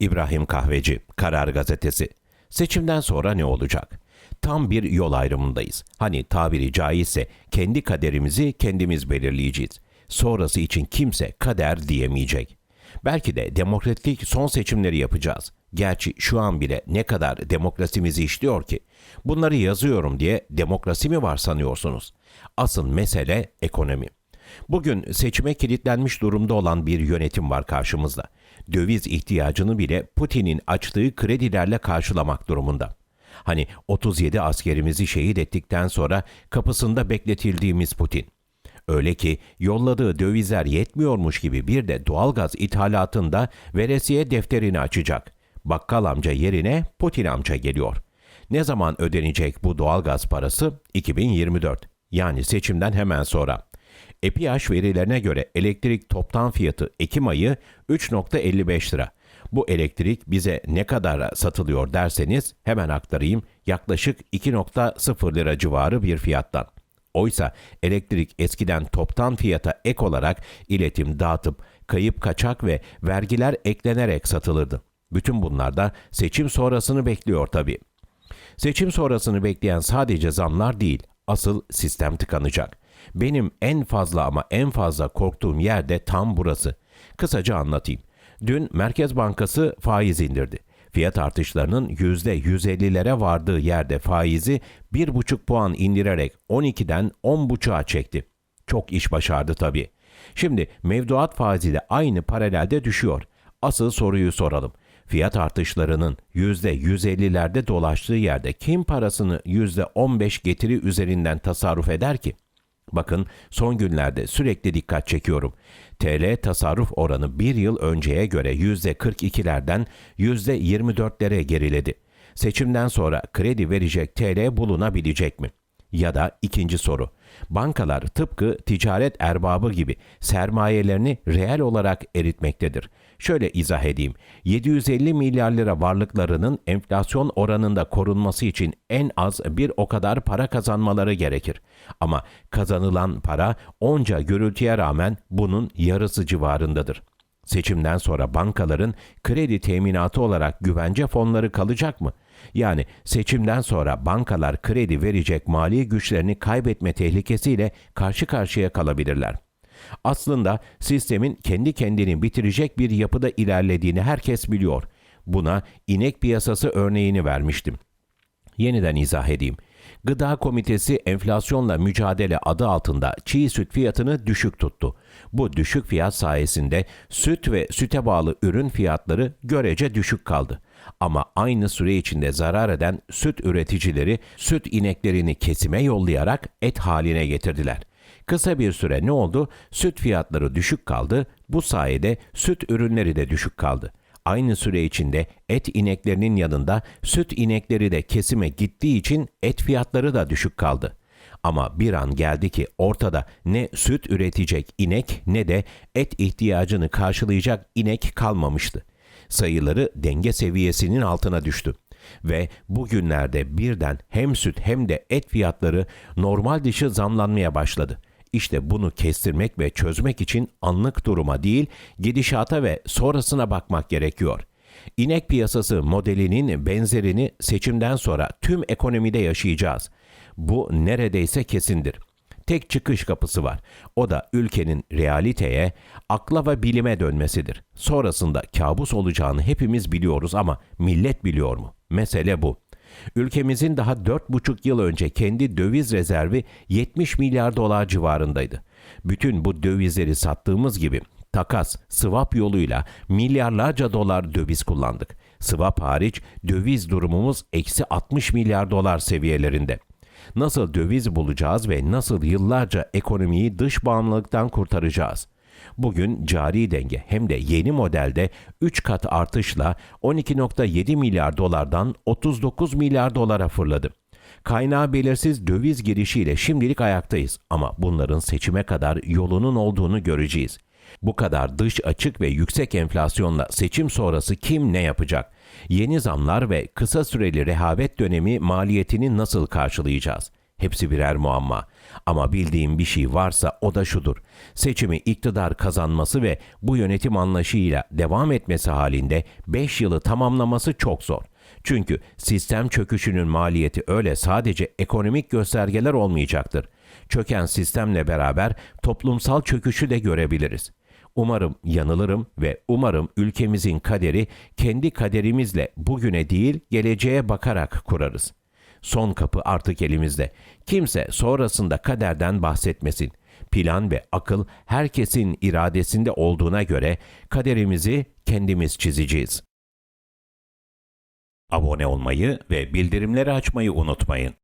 İbrahim Kahveci, Karar Gazetesi. Seçimden sonra ne olacak? Tam bir yol ayrımındayız. Hani tabiri caizse kendi kaderimizi kendimiz belirleyeceğiz. Sonrası için kimse kader diyemeyecek. Belki de demokratik son seçimleri yapacağız. Gerçi şu an bile ne kadar demokrasimizi işliyor ki. Bunları yazıyorum diye demokrasi mi var sanıyorsunuz? Asıl mesele ekonomi. Bugün seçime kilitlenmiş durumda olan bir yönetim var karşımızda. Döviz ihtiyacını bile Putin'in açtığı kredilerle karşılamak durumunda. Hani 37 askerimizi şehit ettikten sonra kapısında bekletildiğimiz Putin. Öyle ki yolladığı dövizler yetmiyormuş gibi bir de doğalgaz ithalatında veresiye defterini açacak. Bakkal amca yerine Putin amca geliyor. Ne zaman ödenecek bu doğalgaz parası? 2024. Yani seçimden hemen sonra. EPİAŞ verilerine göre elektrik toptan fiyatı Ekim ayı 3.55 lira. Bu elektrik bize ne kadar satılıyor derseniz hemen aktarayım yaklaşık 2.0 lira civarı bir fiyattan. Oysa elektrik eskiden toptan fiyata ek olarak iletim dağıtıp kayıp kaçak ve vergiler eklenerek satılırdı. Bütün bunlar da seçim sonrasını bekliyor tabii. Seçim sonrasını bekleyen sadece zamlar değil, asıl sistem tıkanacak. Benim en fazla ama en fazla korktuğum yer de tam burası. Kısaca anlatayım. Dün Merkez Bankası faiz indirdi. Fiyat artışlarının %150'lere vardığı yerde faizi 1,5 puan indirerek 12'den 10,5'a çekti. Çok iş başardı tabii. Şimdi mevduat faizi de aynı paralelde düşüyor. Asıl soruyu soralım. Fiyat artışlarının %150'lerde dolaştığı yerde kim parasını %15 getiri üzerinden tasarruf eder ki? Bakın son günlerde sürekli dikkat çekiyorum. TL tasarruf oranı bir yıl önceye göre %42'lerden %24'lere geriledi. Seçimden sonra kredi verecek TL bulunabilecek mi? Ya da ikinci soru. Bankalar tıpkı ticaret erbabı gibi sermayelerini reel olarak eritmektedir. Şöyle izah edeyim. 750 milyar lira varlıklarının enflasyon oranında korunması için en az bir o kadar para kazanmaları gerekir. Ama kazanılan para onca gürültüye rağmen bunun yarısı civarındadır. Seçimden sonra bankaların kredi teminatı olarak güvence fonları kalacak mı? Yani seçimden sonra bankalar kredi verecek mali güçlerini kaybetme tehlikesiyle karşı karşıya kalabilirler. Aslında sistemin kendi kendini bitirecek bir yapıda ilerlediğini herkes biliyor. Buna inek piyasası örneğini vermiştim. Yeniden izah edeyim. Gıda Komitesi enflasyonla mücadele adı altında çiğ süt fiyatını düşük tuttu. Bu düşük fiyat sayesinde süt ve süte bağlı ürün fiyatları görece düşük kaldı. Ama aynı süre içinde zarar eden süt üreticileri süt ineklerini kesime yollayarak et haline getirdiler. Kısa bir süre ne oldu? Süt fiyatları düşük kaldı. Bu sayede süt ürünleri de düşük kaldı. Aynı süre içinde et ineklerinin yanında süt inekleri de kesime gittiği için et fiyatları da düşük kaldı. Ama bir an geldi ki ortada ne süt üretecek inek ne de et ihtiyacını karşılayacak inek kalmamıştı. Sayıları denge seviyesinin altına düştü ve bugünlerde birden hem süt hem de et fiyatları normal dışı zamlanmaya başladı. İşte bunu kestirmek ve çözmek için anlık duruma değil, gidişata ve sonrasına bakmak gerekiyor. İnek piyasası modelinin benzerini seçimden sonra tüm ekonomide yaşayacağız. Bu neredeyse kesindir. Tek çıkış kapısı var. O da ülkenin realiteye, akla ve bilime dönmesidir. Sonrasında kabus olacağını hepimiz biliyoruz ama millet biliyor mu? Mesele bu. Ülkemizin daha 4,5 yıl önce kendi döviz rezervi 70 milyar dolar civarındaydı. Bütün bu dövizleri sattığımız gibi takas, swap yoluyla milyarlarca dolar döviz kullandık. Swap hariç döviz durumumuz eksi 60 milyar dolar seviyelerinde. Nasıl döviz bulacağız ve nasıl yıllarca ekonomiyi dış bağımlılıktan kurtaracağız? Bugün cari denge hem de yeni modelde 3 kat artışla 12.7 milyar dolardan 39 milyar dolara fırladı. Kaynağı belirsiz döviz girişiyle şimdilik ayaktayız ama bunların seçime kadar yolunun olduğunu göreceğiz. Bu kadar dış açık ve yüksek enflasyonla seçim sonrası kim ne yapacak? Yeni zamlar ve kısa süreli rehavet dönemi maliyetini nasıl karşılayacağız? Hepsi birer muamma. Ama bildiğim bir şey varsa o da şudur. Seçimi iktidar kazanması ve bu yönetim anlayışıyla devam etmesi halinde 5 yılı tamamlaması çok zor. Çünkü sistem çöküşünün maliyeti öyle sadece ekonomik göstergeler olmayacaktır. Çöken sistemle beraber toplumsal çöküşü de görebiliriz. Umarım yanılırım ve umarım ülkemizin kaderi kendi kaderimizle bugüne değil geleceğe bakarak kurarız. Son kapı artık elimizde. Kimse sonrasında kaderden bahsetmesin. Plan ve akıl herkesin iradesinde olduğuna göre kaderimizi kendimiz çizeceğiz. Abone olmayı ve bildirimleri açmayı unutmayın.